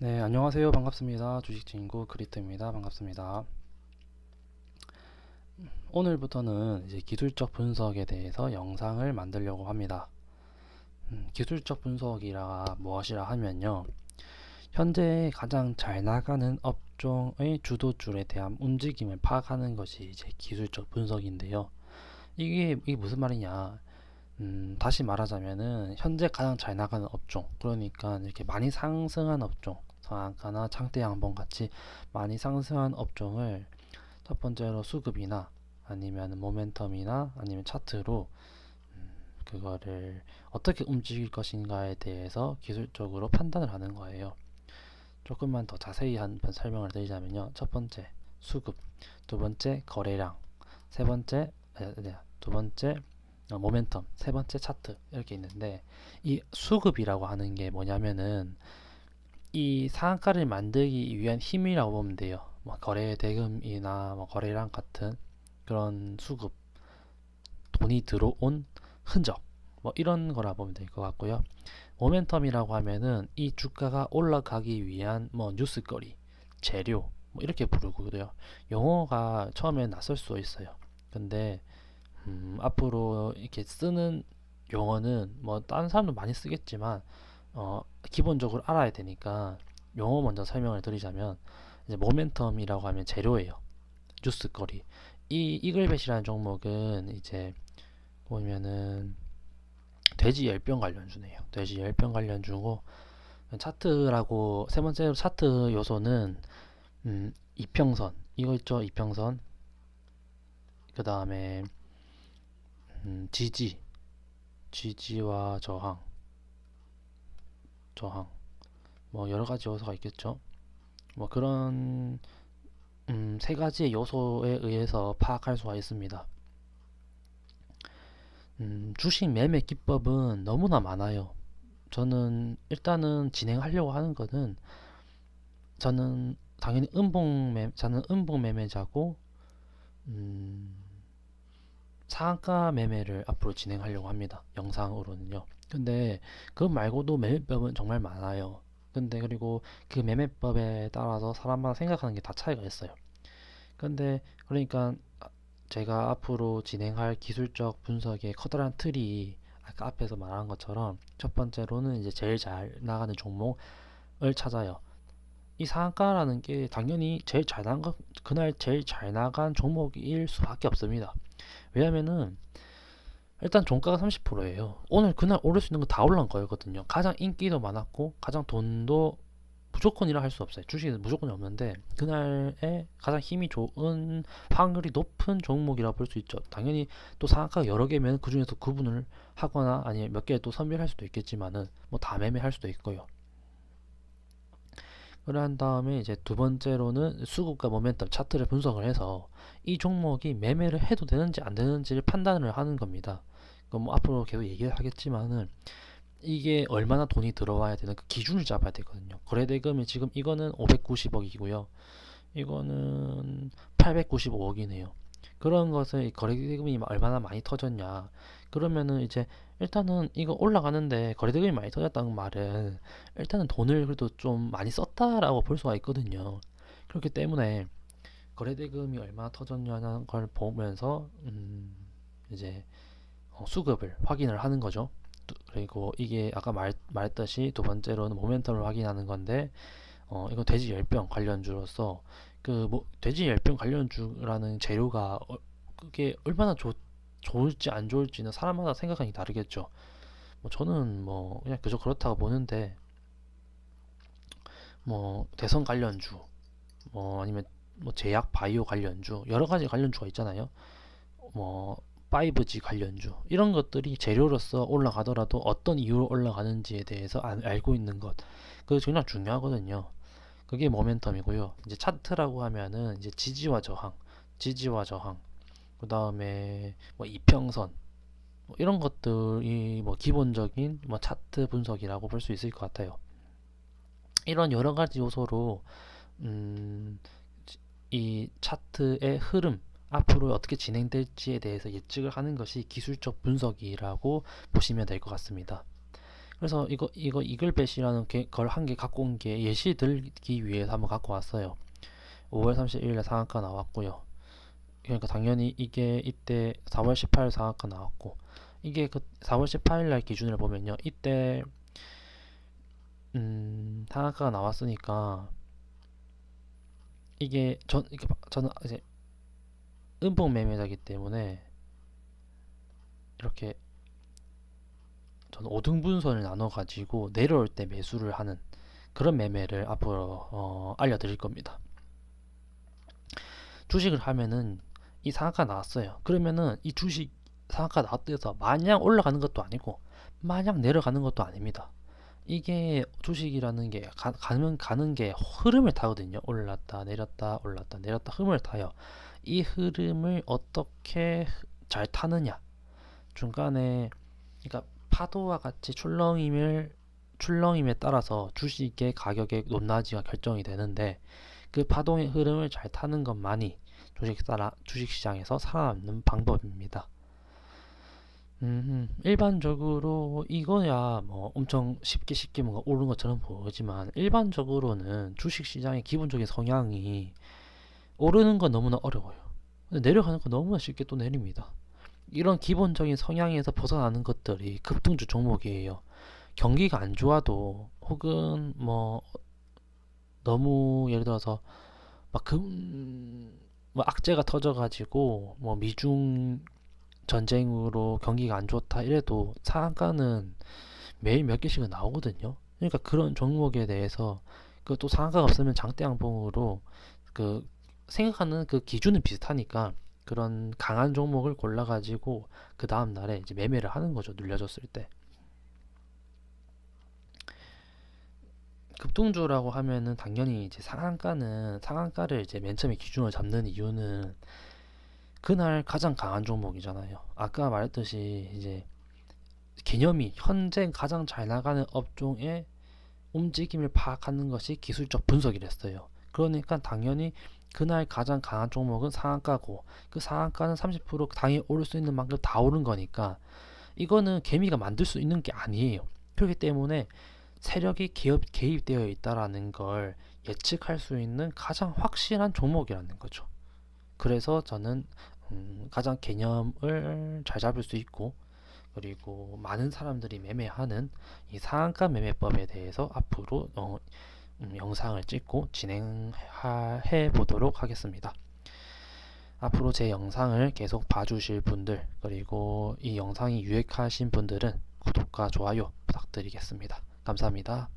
네, 안녕하세요. 반갑습니다. 주식친구 크리트입니다. 반갑습니다. 오늘부터는 이제 기술적 분석에 대해서 영상을 만들려고 합니다. 음, 기술적 분석이라 무엇이라 하면요. 현재 가장 잘 나가는 업종의 주도줄에 대한 움직임을 파악하는 것이 이제 기술적 분석인데요. 이게, 이게 무슨 말이냐? 음, 다시 말하자면은 현재 가장 잘 나가는 업종, 그러니까 이렇게 많이 상승한 업종, 상한가나 창대 양봉 같이 많이 상승한 업종을 첫 번째로 수급이나 아니면 모멘텀이나 아니면 차트로 음, 그거를 어떻게 움직일 것인가에 대해서 기술적으로 판단을 하는 거예요. 조금만 더 자세히 한번 설명을 드리자면요. 첫 번째 수급, 두 번째 거래량, 세 번째 네, 네, 두 번째 어, 모멘텀, 세 번째 차트 이렇게 있는데 이 수급이라고 하는 게 뭐냐면은 이 상한가를 만들기 위한 힘이라고 보면 돼요. 뭐 거래 대금이나 뭐 거래량 같은 그런 수급, 돈이 들어온 흔적, 뭐 이런 거라 보면 될 것 같고요. 모멘텀이라고 하면은 이 주가가 올라가기 위한 뭐 뉴스거리, 재료, 뭐 이렇게 부르고요. 용어가 처음에 낯설 수 있어요. 근데 음, 앞으로 이렇게 쓰는 용어는 뭐 다른 사람도 많이 쓰겠지만 어, 기본적으로 알아야 되니까 용어 먼저 설명을 드리자면 이제 모멘텀이라고 하면 재료예요. 뉴스거리. 이 이글벳이라는 종목은 이제 보면은 돼지 열병 관련주네요. 돼지 열병 관련주고 차트라고 세 번째로 차트 요소는 음, 이평선 이거 있죠 이평선 그 다음에 음, 지지 지지와 저항 저항 뭐 여러 가지 요소가 있겠죠. 뭐 그런 음, 세 가지 요소에 의해서 파악할 수가 있습니다. 음, 주식 매매 기법은 너무나 많아요. 저는 일단은 진행하려고 하는 거는 저는 당연히 음봉 매 저는 음봉 매매자고 음, 상한가 매매를 앞으로 진행하려고 합니다. 영상으로는요. 근데 그것 말고도 매매법은 정말 많아요. 근데 그리고 그 매매법에 따라서 사람마다 생각하는 게 다 차이가 있어요. 근데 그러니까 제가 앞으로 진행할 기술적 분석의 커다란 틀이 아까 앞에서 말한 것처럼 첫 번째로는 이제 제일 잘 나가는 종목을 찾아요. 이 상한가라는 게 당연히 제일 잘 나간 그날 제일 잘 나간 종목일 수밖에 없습니다. 왜냐면은 일단 종가가 30%예요. 오늘 그날 오를 수 있는 거 다 올라간 거거든요. 가장 인기도 많았고 가장 돈도 무조건이라 할 수 없어요. 주식에는 무조건이 없는데 그날에 가장 힘이 좋은 확률이 높은 종목이라 볼 수 있죠. 당연히 또 상한가가 여러 개면 그 중에서 구분을 하거나 아니면 몇 개 또 선별할 수도 있겠지만은 뭐 다 매매할 수도 있고요. 그러한 다음에 이제 두 번째로는 수급과 모멘텀 차트를 분석을 해서 이 종목이 매매를 해도 되는지 안 되는지를 판단을 하는 겁니다. 뭐 앞으로 계속 얘기를 하겠지만은 이게 얼마나 돈이 들어와야 되는 그 기준을 잡아야 되거든요. 거래대금이 지금 이거는 590억이고요. 이거는 895억이네요. 그런 것을 거래대금이 얼마나 많이 터졌냐. 그러면은 이제 일단은 이거 올라가는데 거래대금이 많이 터졌다는 말은 일단은 돈을 그래도 좀 많이 썼다라고 볼 수가 있거든요. 그렇기 때문에 거래대금이 얼마나 터졌냐는 걸 보면서 음 이제 어, 수급을 확인을 하는 거죠. 그리고 이게 아까 말, 말했듯이 두 번째로는 모멘텀을 확인하는 건데 어, 이거 돼지 열병 관련주로서 그 뭐 돼지 열병 관련주라는 재료가 어, 그게 얼마나 좋, 좋을지 안 좋을지는 사람마다 생각하기 다르겠죠. 뭐 저는 뭐 그냥 그저 그렇다고 보는데 뭐 대선 관련주 뭐 아니면 뭐 제약 바이오 관련주 여러 가지 관련주가 있잖아요. 뭐 5G 관련주 이런 것들이 재료로서 올라가더라도 어떤 이유로 올라가는지에 대해서 알고 있는 것 그게 정말 중요하거든요. 그게 모멘텀이고요. 이제 차트라고 하면은 이제 지지와 저항, 지지와 저항, 그 다음에 뭐 이평선 뭐 이런 것들이 뭐 기본적인 뭐 차트 분석이라고 볼 수 있을 것 같아요. 이런 여러 가지 요소로 음, 이 차트의 흐름 앞으로 어떻게 진행될지에 대해서 예측을 하는 것이 기술적 분석이라고 보시면 될 것 같습니다. 그래서 이거 이거 이글벳이라는 게- 걸한 개 갖고 온 게 예시 들기 위해서 한번 갖고 왔어요. 5월 31일에 상한가 나왔고요. 그러니까 당연히 이게 이때 4월 18일 상한가 나왔고 이게 그 4월 18일 날 기준으로 보면요. 이때 음, 상한가가 나왔으니까 이게 전 이게 바- 저는 이제 음봉 매매자이기 때문에 이렇게 저는 5등분선을 나눠 가지고 내려올 때 매수를 하는 그런 매매를 앞으로 어, 알려드릴 겁니다. 주식을 하면은 이 상한가 나왔어요. 그러면은 이 주식 상한가 나왔대서 마냥 올라가는 것도 아니고 마냥 내려가는 것도 아닙니다. 이게 주식이라는 게 가, 가는 가는 게 흐름을 타거든요. 올랐다 내렸다 올랐다 내렸다 흐름을 타요. 이 흐름을 어떻게 잘 타느냐 중간에 그러니까 파도와 같이 출렁임을 출렁임에 따라서 주식의 가격의 높낮이가 결정이 되는데 그 파동의 흐름을 잘 타는 것만이 주식 따라 주식 시장에서 살아남는 방법입니다. 음, 일반적으로 이거야 뭐 엄청 쉽게 쉽게 뭔가 오른 것처럼 보이지만 일반적으로는 주식 시장의 기본적인 성향이 오르는 건 너무나 어려워요. 근데 내려가는 건 너무나 쉽게 또 내립니다. 이런 기본적인 성향에서 벗어나는 것들이 급등주 종목이에요. 경기가 안 좋아도 혹은 뭐 너무 예를 들어서 막금 뭐 악재가 터져가지고 뭐 미중 전쟁으로 경기가 안 좋다 이래도 상한가는 매일 몇 개씩은 나오거든요. 그러니까 그런 종목에 대해서 그 또 상한가가 없으면 장대양봉으로 그 생각하는 그 기준은 비슷하니까 그런 강한 종목을 골라가지고 그 다음 날에 이제 매매를 하는 거죠. 눌려졌을 때. 급등주라고 하면은 당연히 이제 상한가는 상한가를 이제 맨 처음에 기준으로 잡는 이유는 그날 가장 강한 종목이잖아요. 아까 말했듯이 이제 개념이 현재 가장 잘 나가는 업종의 움직임을 파악하는 것이 기술적 분석이랬어요. 그러니까 당연히 그날 가장 강한 종목은 상한가고 그 상한가는 30% 당연히 오를 수 있는 만큼 다 오른 거니까 이거는 개미가 만들 수 있는 게 아니에요. 그렇기 때문에 세력이 기업 개입되어 있다라는 걸 예측할 수 있는 가장 확실한 종목이라는 거죠. 그래서 저는 음, 가장 개념을 잘 잡을 수 있고 그리고 많은 사람들이 매매하는 이 상한가 매매법에 대해서 앞으로 어, 음, 영상을 찍고 진행해 보도록 하겠습니다. 앞으로 제 영상을 계속 봐주실 분들 그리고 이 영상이 유익하신 분들은 구독과 좋아요 부탁드리겠습니다. 감사합니다.